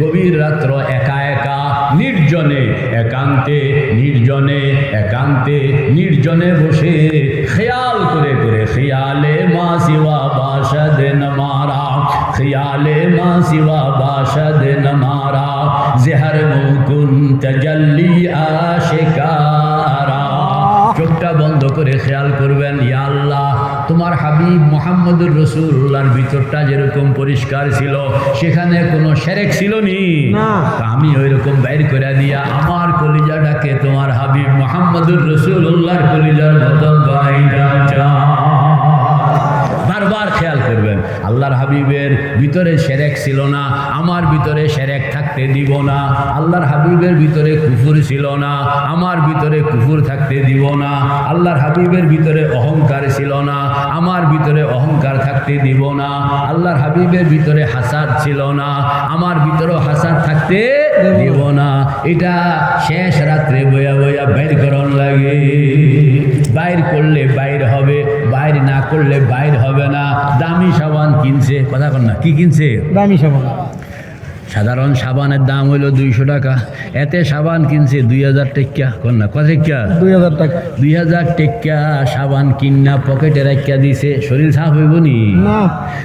গভীর রাত্র একা একা, নির্জনে, একান্তে নির্জনে একান্তে, নির্জনে বসে খেয়াল করে করে, খেয়ালে মা শিবা বাসদ নমারা খেয়ালে মা শিবা বাসদ নমারা জেহর মুকুন তজল্লি আশিকারা। চোখটা বন্ধ করে খেয়াল করবেন, ইয়া আল্লাহ তোমার হাবিব মোহাম্মদুর রসুল্লার ভিতরটা যেরকম পরিষ্কার ছিল সেখানে কোনো সেরেক ছিল নি। আমি ওই রকম বাইর করে দিয়া আমার কলিজাটাকে তোমার হাবিব মোহাম্মদুর রসুল্লাহর কলিজার মতন বানাইতাম আল্লাহর হাবিবের ভিতরে সেরেক ছিল না, আমার ভিতরে সেরেক থাকতে দিব না। আল্লাহর হাবিবের ভিতরে কুফুর ছিল না, আমার ভিতরে কুফুর থাকতে দিব না। আল্লাহর হাবিবের ভিতরে অহংকার ছিল না, আমার ভিতরে অহংকার থাকতে দিব না। আল্লাহর হাবিবের ভিতরে হাসাদ ছিল না, আমার ভিতরেও হাসাদ থাকতে দিব না। এটা শেষ রাত্রে বইয়া বইয়া বের করন লাগে। বাইর করলে বাইর হবে বাইর না করলে বাইর হবে না। দামি সাবান কিনছে। কথা কন না, কি কিনছে? দামি সাবান। সাধারণ সাবানের দাম হইল দুইশো টাকা। এতে সাবান কিনছে দুই হাজার টেক্কা কন না? কত টেক্কা দুই হাজার টাকা। দুই হাজার টেক্কা সাবান কিন্না পকেটে রাখিয়া দিছে। শরীর সাফ হইব নি?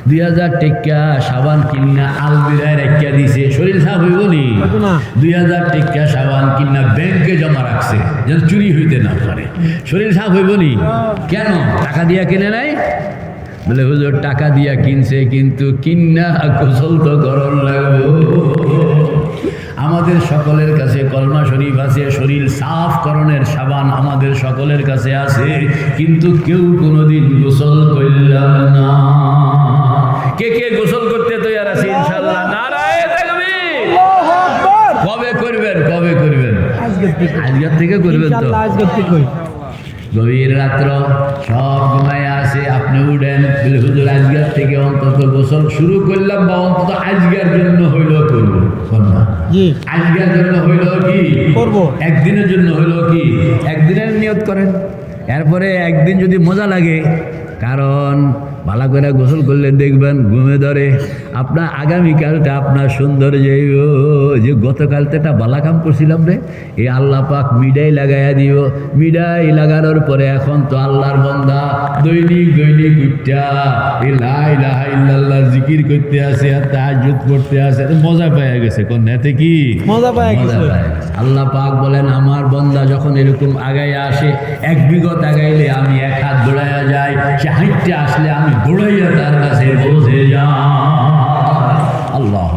দুই হাজার টেক্কা সাবান কিন্না আলবিরায় রাখিয়া দিছে। শরীর সাফ হইব নি? দুই হাজার টেক্কা সাবান কিন্না ব্যাংকে জমা রাখছে। যেন চুরি হইতে না পারে। শরীর সাফ হইব নি। কেন? টাকা দিয়া কিনে নাই? বলে হুজুর টাকা দিয়া কিনছে কিন্তু কিন্না গোসল তো গরম লাগবো। আমাদের সকলের কাছে কলমা শরীফ আছে শরীর সাফ করণের সাবান আমাদের সকলের কাছে আছে কিন্তু কেউ কোনোদিন গোসল করলাম না। কে কে গোসল করতে তৈরি আছে ইনশাল্লাহ নারায় তাকবীর! কবে করবেন কবে করবেন? আজকের থেকে। করবেন তো? ইনশাআল্লাহ আজকের থেকে গভীর রাত্র সব ঘুমায় আসে আপনি উঠেন বলে হুজুর আজকের থেকে অন্তত গোসল শুরু করলাম বা অন্তত আজকের জন্য হইল করব? আজগার আজকের জন্য হইল কি? করব। একদিনের জন্য হইল কি? একদিনের নিয়ত করেন। এরপরে একদিন যদি মজা লাগে কারণ ভালো করে গোসল করলে দেখবেন ঘুমে ধরে। আপনার আগামীকালটা আপনার সুন্দর যে ও, যে গতকালতে একটা বালা কাম করছিলাম রে এই আল্লাহ পাক মিডাই লাগাইয়া দিও মিডাই লাগানোর পরে এখন তো আল্লাহর বন্দা দৈনিক দৈনিক উঠটা এই লাই লাহাই ইল্লাল্লাহ জিকির করতে আসে আর তাহাজুদ করতে আসে। মজা পাওয়া গেছে কোন নেতে কি? মজা পাওয়া মজা গেছে। আল্লাহ পাক বলেন আমার বন্দা এরকম আগাইয়া আসে, এক বিগত আগাইলে আমি এক হাত দৌড়াইয়া যাই, সে হাইটটা আসলে আমি দৌড়াইয়া তার কাছে পৌঁছে যা আল্লাহ